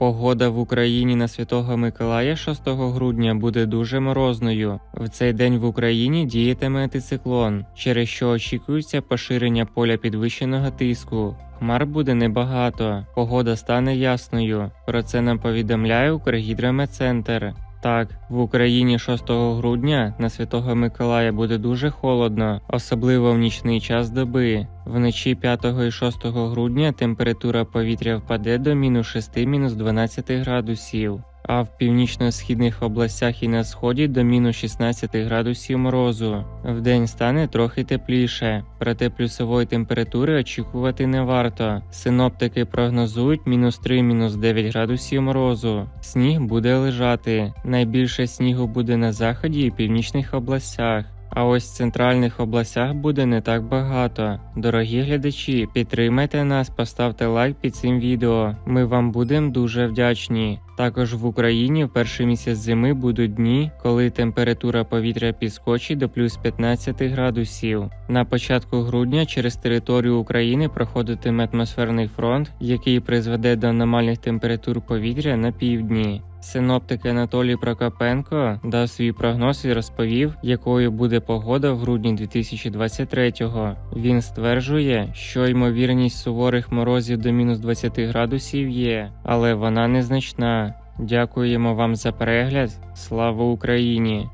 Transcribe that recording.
Погода в Україні на Святого Миколая 6 грудня буде дуже морозною. В цей день в Україні діятиме антициклон, через що очікується поширення поля підвищеного тиску. Хмар буде небагато, погода стане ясною. Про це нам повідомляє Укргідрометцентр. Так, в Україні 6 грудня на Святого Миколая буде дуже холодно, особливо в нічний час доби. Вночі 5 і 6 грудня температура повітря впаде до мінус 6-12 градусів, а в північно-східних областях і на сході до мінус 16 градусів морозу. Вдень стане трохи тепліше, проте плюсової температури очікувати не варто. Синоптики прогнозують мінус 3-9 градусів морозу. Сніг буде лежати. Найбільше снігу буде на заході і північних областях. А ось в центральних областях буде не так багато. Дорогі глядачі, підтримайте нас, поставте лайк під цим відео. Ми вам будемо дуже вдячні. Також в Україні в перший місяць зими будуть дні, коли температура повітря підскочить до плюс 15 градусів. На початку грудня через територію України проходитиме атмосферний фронт, який призведе до аномальних температур повітря на півдні. Синоптик Анатолій Прокопенко дав свій прогноз і розповів, якою буде погода в грудні 2023-го. Він стверджує, що ймовірність суворих морозів до мінус 20 градусів є, але вона незначна. Дякуємо вам за перегляд. Слава Україні!